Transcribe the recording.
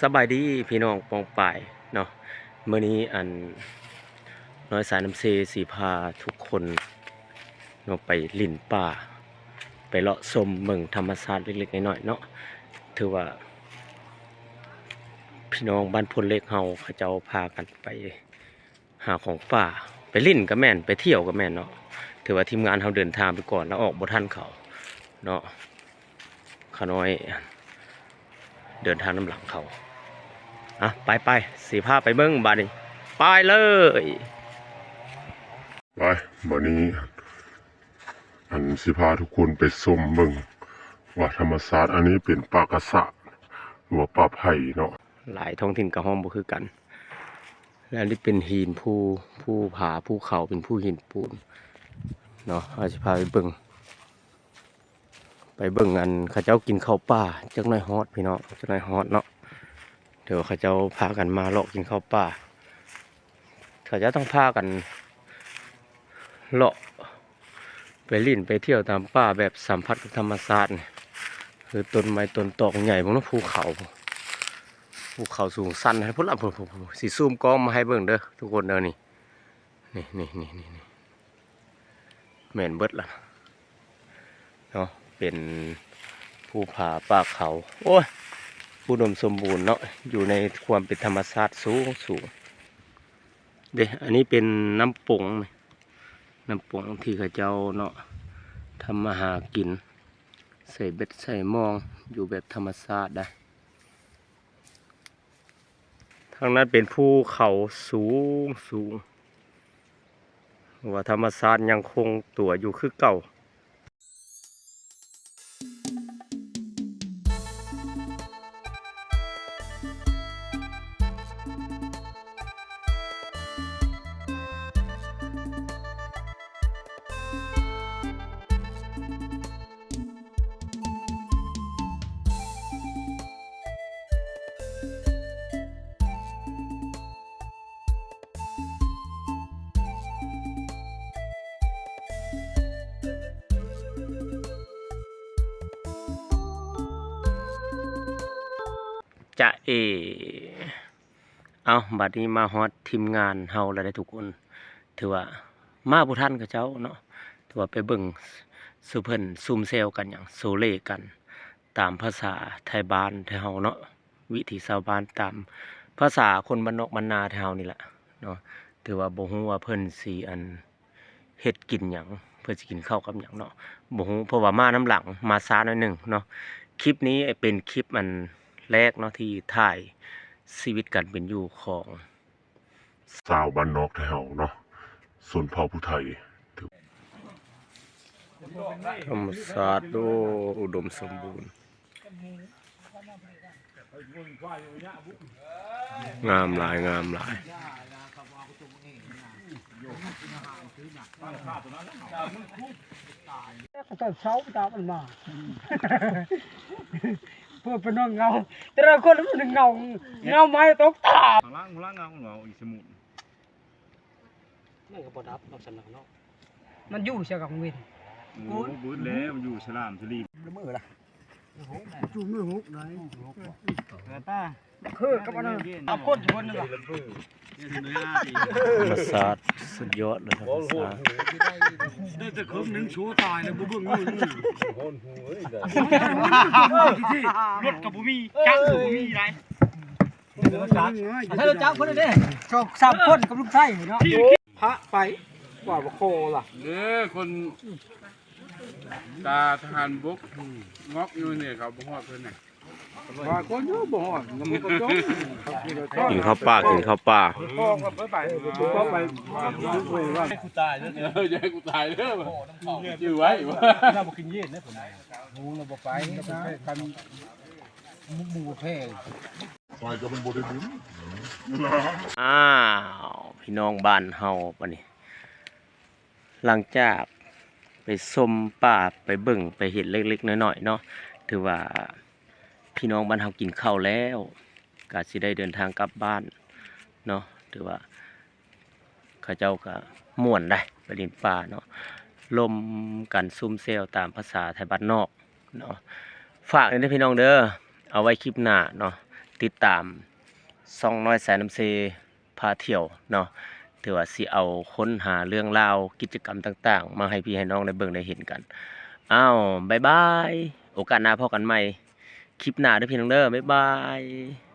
สบายดีพี่น้องปองป่ายเนาะเมื้อนี้อันน้อยสายน้ำเซสีพาทุกคนเนาะไปลิ่นป่า ไปเลาะชมเมืองธรรมชาติเล็กๆน้อยๆเนาะถือว่า พี่น้องบ้านพลเล็กเฮาเขาเจ้าพากันไปหาของป่า ไปลิ่นก็แม่นไปเที่ยวก็แม่นเนาะถือว่าทีมงานเฮาเดินทางไปก่อนแล้วออกบ่ทันเขาเนาะขาน้อย เดินทางน้ำหลังเขาอะไปไปสีผ้าไปเบิ้งบาดนี้ไปเลยไปวันนี้ อันสิพาทุกคนไปชมเบิ่งว่าธรรมศาสตร์อันนี้เป็นป่ากระสะหรือว่าป่าไผ่เนาะหลายท้องถิ่นกับห้องบ่คือกัน แล้วนี่เป็นหินภูภูผาภูเขาเป็นภูหินปูนเนาะเอาสิพาไปเบิ่งไป เบิ่งอันเขาเจ้ากินข้าวป่าจักหน่อยฮอดพี่น้องจักหน่อยฮอดเนาะเดี๋ยวเขาเจ้าพากันมาเลาะกินข้าวป่าเขาเจ้าต้องพากันเลาะไปลิ่นไปเที่ยวตามป่าแบบสัมผัสกับธรรมชาติคือต้นไม้ต้นตอกใหญ่พวกนั้นภูเขาภูเขาสูงสั้นให้พุ่นละพุ่นพุ่นสีซูมกล้องมาให้เบิ่งเด้อทุกคนเด้อนี่นี่นี่นี่นี่นี่แม่นเบิดละ เป็นภูผาป่าเขา โอ้ยอุดมสมบูรณ์เนาะอยู่ในความเป็นธรรมชาติสูงสูงเด้อันนี้เป็นน้ำปงน้ำปงที่เขาเจ้าเนาะทำมาหากิน ใส่เบ็ดใส่มองอยู่แบบธรรมชาติได้ทางนั้นเป็นภูเขาสูงสูงว่าธรรมชาติยังคงตัวอยู่คือเก่า จะเอ เอาบัดนี้มาฮอตทีมงานเฮาแล้วได้ทุกคน ถือว่ามาบุท่านกับเจ้าเนาะ ถือว่าไปเบิ่งสุเพิ่นซุมเซลกันอย่างโซเล่กัน ตามภาษาไทยบ้านไทยเฮาเนาะ วิถีชาวบ้านตามภาษาคนบ้านนอกบ้านนาไทยเฮานี่แหละเนาะ ถือว่าบ่ฮู้ว่าเพิ่นสิอันเฮ็ดกินหยังเพิ่นสิกินข้าวกับหยังเนาะบ่ฮู้เพราะว่ามาน้ำหลังมาช้าหน่อยหนึงเนาะคลิปนี้เป็นคลิปมัน แรกเนาะที่ถ่ายชีวิตการเป็นอยู่ของสาวบ้านนอกแถวเนาะส่วนเผ่าผู้ไทยธรรมศาสตร์ดูอุดมสมบูรณ์ งามหลายงามหลายตอนเช้าตามมันมา เพื่อเป็นเงาแต่ละคนมันเงาเงาไม้ตกตาข้างล่างข้างล่างเงาเงาอีสมุนมันก็บ่ดับนอกสนามเนาะมันอยู่เสียกับวินโอ้บูดแล้วมันอยู่ฉลามทลี จูมือหุกไหนคือกับอันนั้นเอาพ่นอยู่บนนั่นล่ะธรรมศาสตร์สุดยอดเลยธรรมศาสตร์ได้แต่ครึ่งนึงชัวตายเลยบ่เบิ่งนี่รถกับบ่มีจักรกับบ่มีไรถ้าเราจักคนเด้สองสามคนกับลูกไส้เนาะพระไปกว่าบ่โคล่ะเด้อคน ตาทหารบกงอกอยู่เนี่ยเขาบ่ฮอดเพิ่นน่ะว่าคนอยู่บ่ฮอดมันก็จมกินข้าวป่ากินข้าวป่าพ่อก็ไปไปก็ไปว่ากูตายเด้อเอออย่าให้กูตายเด้ออยู่ไว้ว่าเราบ่กินเย็นนะผมหมูเราบ่ไปกันหมูแพ้ไปก็เป็นบริบุญอ้าวพี่น้องบ้านเฮาปะนี่หลังจาก ไปชมป่าไปเบิ่งไปเห็นเล็กๆน้อยๆเนาะถือว่าพี่น้องบ้านเฮากินข้าวแล้วก็สิได้เดินทางกลับบ้านเนาะถือว่าเขาเจ้าก็ม่วนได้ไปดินป่าเนาะลมกันซุ่มเซลตามภาษาไทยบ้านนอกเนาะฝากเลยนะพี่น้องเด้อเอาไว้คลิปหน้าเนาะติดตามซองน้อยแสนน้ำเซพาเที่ยวเนาะ ถือว่าสิเอาค้นหาเรื่องราวกิจกรรมต่าง ๆ มาให้พี่ให้น้องได้เบิ่งได้เห็นกันอ้าวบายบาย โอกาสหน้าพบกันใหม่ คลิปหน้าเด้อพี่น้องเด้อบ๊ายบาย